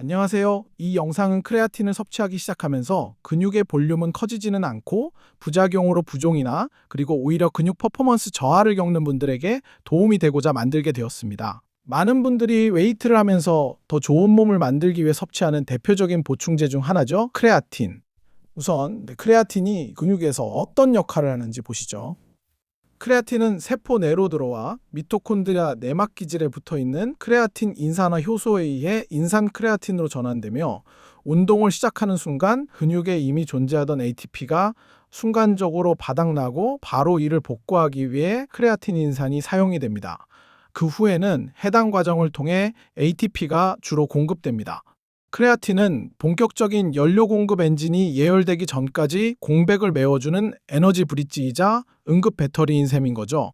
안녕하세요. 이 영상은 크레아틴을 섭취하기 시작하면서 근육의 볼륨은 커지지는 않고 부작용으로 부종이나 그리고 오히려 근육 퍼포먼스 저하를 겪는 분들에게 도움이 되고자 만들게 되었습니다. 많은 분들이 웨이트를 하면서 더 좋은 몸을 만들기 위해 섭취하는 대표적인 보충제 중 하나죠. 크레아틴. 우선 네, 크레아틴이 근육에서 어떤 역할을 하는지 보시죠. 크레아틴은 세포 내로 들어와 미토콘드리아 내막 기질에 붙어 있는 크레아틴 인산화 효소에 의해 인산 크레아틴으로 전환되며 운동을 시작하는 순간 근육에 이미 존재하던 ATP가 순간적으로 바닥나고 바로 이를 복구하기 위해 크레아틴 인산이 사용이 됩니다. 그 후에는 해당 과정을 통해 ATP가 주로 공급됩니다. 크레아틴은 본격적인 연료 공급 엔진이 예열되기 전까지 공백을 메워주는 에너지 브릿지이자 응급 배터리인 셈인 거죠.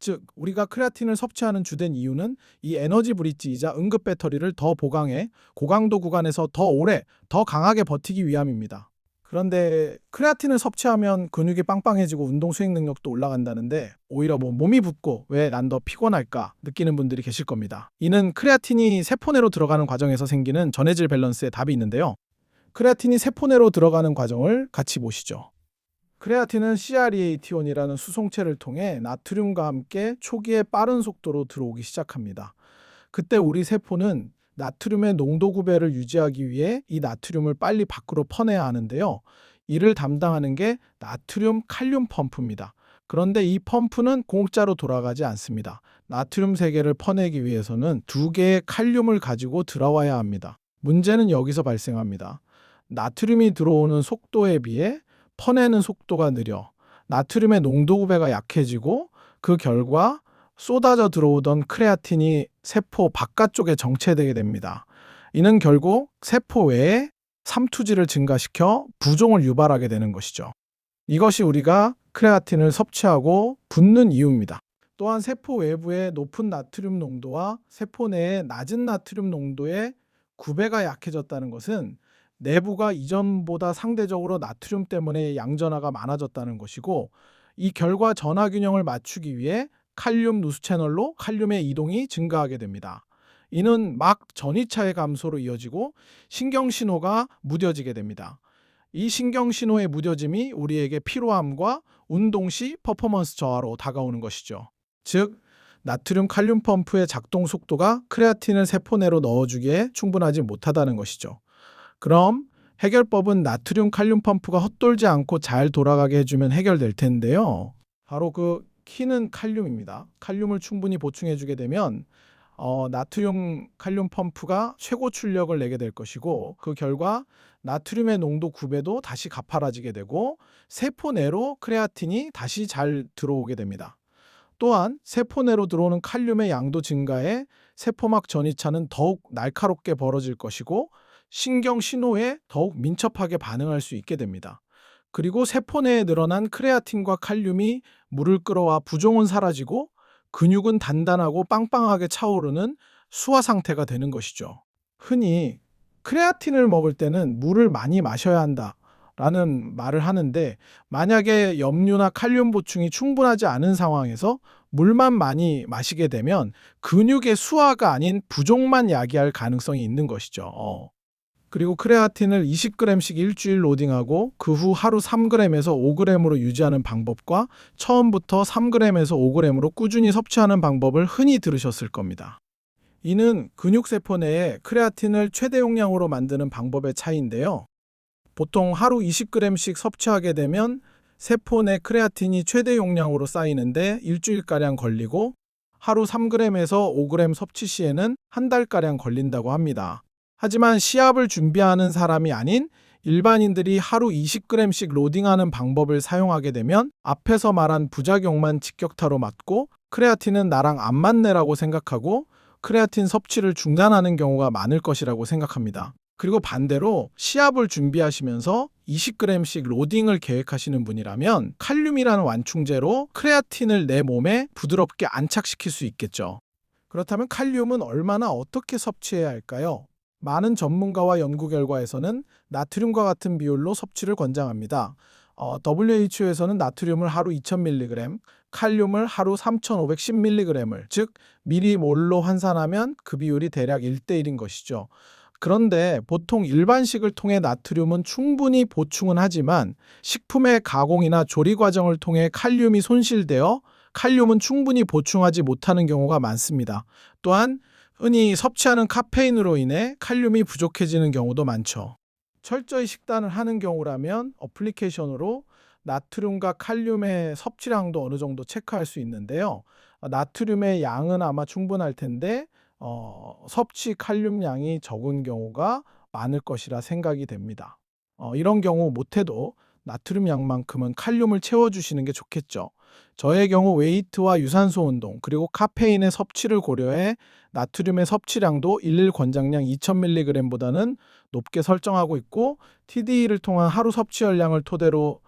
즉, 우리가 크레아틴을 섭취하는 주된 이유는 이 에너지 브릿지이자 응급 배터리를 더 보강해 고강도 구간에서 더 오래, 더 강하게 버티기 위함입니다. 그런데 크레아틴을 섭취하면 근육이 빵빵해지고 운동 수행 능력도 올라간다는데 오히려 뭐 몸이 붓고 왜 난 더 피곤할까 느끼는 분들이 계실 겁니다. 이는 크레아틴이 세포 내로 들어가는 과정에서 생기는 전해질 밸런스에 답이 있는데요. 크레아틴이 세포 내로 들어가는 과정을 같이 보시죠. 크레아틴은 CREAT온이라는 수송체를 통해 나트륨과 함께 초기에 빠른 속도로 들어오기 시작합니다. 그때 우리 세포는 나트륨의 농도 구배를 유지하기 위해 이 나트륨을 빨리 밖으로 퍼내야 하는데요. 이를 담당하는 게 나트륨 칼륨 펌프입니다. 그런데 이 펌프는 공짜로 돌아가지 않습니다. 나트륨 세개를 퍼내기 위해서는 두 개의 칼륨을 가지고 들어와야 합니다. 문제는 여기서 발생합니다. 나트륨이 들어오는 속도에 비해 퍼내는 속도가 느려 나트륨의 농도 구배가 약해지고 그 결과 쏟아져 들어오던 크레아틴이 세포 바깥쪽에 정체되게 됩니다. 이는 결국 세포 외에 삼투지를 증가시켜 부종을 유발하게 되는 것이죠. 이것이 우리가 크레아틴을 섭취하고 붓는 이유입니다. 또한 세포 외부의 높은 나트륨 농도와 세포 내의 낮은 나트륨 농도의 구배가 약해졌다는 것은 내부가 이전보다 상대적으로 나트륨 때문에 양전하가 많아졌다는 것이고 이 결과 전하 균형을 맞추기 위해 칼륨 누수 채널로 칼륨의 이동이 증가하게 됩니다. 이는 막 전이차의 감소로 이어지고 신경 신호가 무뎌지게 됩니다. 이 신경 신호의 무뎌짐이 우리에게 피로함과 운동 시 퍼포먼스 저하로 다가오는 것이죠. 즉, 나트륨 칼륨 펌프의 작동 속도가 크레아틴을 세포 내로 넣어주기에 충분하지 못하다는 것이죠. 그럼 해결법은 나트륨 칼륨 펌프가 헛돌지 않고 잘 돌아가게 해주면 해결될 텐데요. 바로 그 키는 칼륨입니다. 칼륨을 충분히 보충해주게 되면 어, 나트륨 칼륨 펌프가 최고 출력을 내게 될 것이고 그 결과 나트륨의 농도 구배도 다시 가파라지게 되고 세포 내로 크레아틴이 다시 잘 들어오게 됩니다. 또한 세포 내로 들어오는 칼륨의 양도 증가에 세포막 전이차는 더욱 날카롭게 벌어질 것이고 신경 신호에 더욱 민첩하게 반응할 수 있게 됩니다. 그리고 세포 내에 늘어난 크레아틴과 칼륨이 물을 끌어와 부종은 사라지고 근육은 단단하고 빵빵하게 차오르는 수화 상태가 되는 것이죠. 흔히 크레아틴을 먹을 때는 물을 많이 마셔야 한다. 라는 말을 하는데 만약에 염류나 칼륨 보충이 충분하지 않은 상황에서 물만 많이 마시게 되면 근육의 수화가 아닌 부종만 야기할 가능성이 있는 것이죠. 어. 그리고 크레아틴을 20g씩 일주일 로딩하고 그 후 하루 3g에서 5g으로 유지하는 방법과 처음부터 3g에서 5g으로 꾸준히 섭취하는 방법을 흔히 들으셨을 겁니다. 이는 근육세포 내에 크레아틴을 최대 용량으로 만드는 방법의 차이인데요. 보통 하루 20g씩 섭취하게 되면 세포 내 크레아틴이 최대 용량으로 쌓이는데 일주일가량 걸리고 하루 3g에서 5g 섭취 시에는 한 달가량 걸린다고 합니다. 하지만 시합을 준비하는 사람이 아닌 일반인들이 하루 20g씩 로딩하는 방법을 사용하게 되면 앞에서 말한 부작용만 직격타로 맞고 크레아틴은 나랑 안 맞네라고 생각하고 크레아틴 섭취를 중단하는 경우가 많을 것이라고 생각합니다. 그리고 반대로 시합을 준비하시면서 20g씩 로딩을 계획하시는 분이라면 칼륨이라는 완충제로 크레아틴을 내 몸에 부드럽게 안착시킬 수 있겠죠. 그렇다면 칼륨은 얼마나 어떻게 섭취해야 할까요? 많은 전문가와 연구 결과에서는 나트륨과 같은 비율로 섭취를 권장합니다. 어, WHO에서는 나트륨을 하루 2000mg, 칼륨을 하루 3510mg을 즉 미리몰로 환산하면 그 비율이 대략 1대1인 것이죠. 그런데 보통 일반식을 통해 나트륨은 충분히 보충은 하지만 식품의 가공이나 조리 과정을 통해 칼륨이 손실되어 칼륨은 충분히 보충하지 못하는 경우가 많습니다. 또한 흔히 섭취하는 카페인으로 인해 칼륨이 부족해지는 경우도 많죠. 철저히 식단을 하는 경우라면 어플리케이션으로 나트륨과 칼륨의 섭취량도 어느 정도 체크할 수 있는데요. 어, 나트륨의 양은 아마 충분할 텐데 어, 섭취 칼륨량이 적은 경우가 많을 것이라 생각이 됩니다. 어, 이런 경우 못해도 나트륨 양만큼은 칼륨을 채워주시는 게 좋겠죠. 저의 경우 웨이트와 유산소 운동 그리고 카페인의 섭취를 고려해 나트륨의 섭취량도 일일 권장량 2000mg보다는 높게 설정하고 있고 TDE를 통한 하루 섭취 열량을 토대로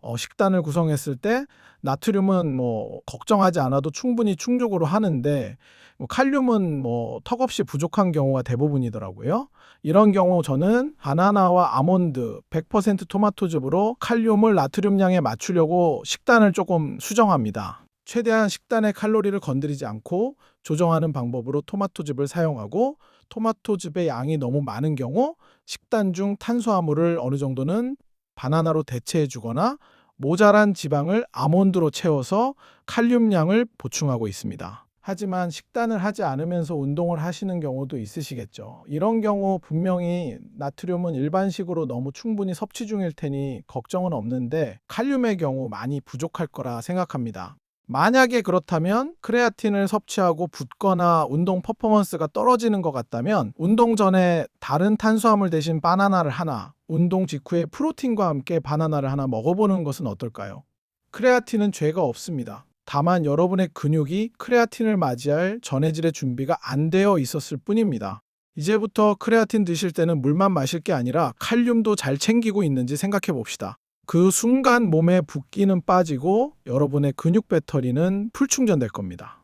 어, 식단을 구성했을 때 나트륨은 뭐 걱정하지 않아도 충분히 충족으로 하는데 뭐 칼륨은 뭐 턱없이 부족한 경우가 대부분이더라고요. 이런 경우 저는 바나나와 아몬드 100% 토마토즙으로 칼륨을 나트륨량에 맞추려고 식단을 조금 수정합니다. 최대한 식단의 칼로리를 건드리지 않고 조정하는 방법으로 토마토즙을 사용하고 토마토즙의 양이 너무 많은 경우 식단 중 탄수화물을 어느 정도는 바나나로 대체해 주거나 모자란 지방을 아몬드로 채워서 칼륨량을 보충하고 있습니다. 하지만 식단을 하지 않으면서 운동을 하시는 경우도 있으시겠죠. 이런 경우 분명히 나트륨은 일반식으로 너무 충분히 섭취 중일 테니 걱정은 없는데 칼륨의 경우 많이 부족할 거라 생각합니다. 만약에 그렇다면 크레아틴을 섭취하고 붓거나 운동 퍼포먼스가 떨어지는 것 같다면 운동 전에 다른 탄수화물 대신 바나나를 하나, 운동 직후에 프로틴과 함께 바나나를 하나 먹어보는 것은 어떨까요? 크레아틴은 죄가 없습니다. 다만 여러분의 근육이 크레아틴을 맞이할 전해질의 준비가 안 되어 있었을 뿐입니다. 이제부터 크레아틴 드실 때는 물만 마실 게 아니라 칼륨도 잘 챙기고 있는지 생각해 봅시다. 그 순간 몸에 붓기는 빠지고 여러분의 근육 배터리는 풀 충전될 겁니다.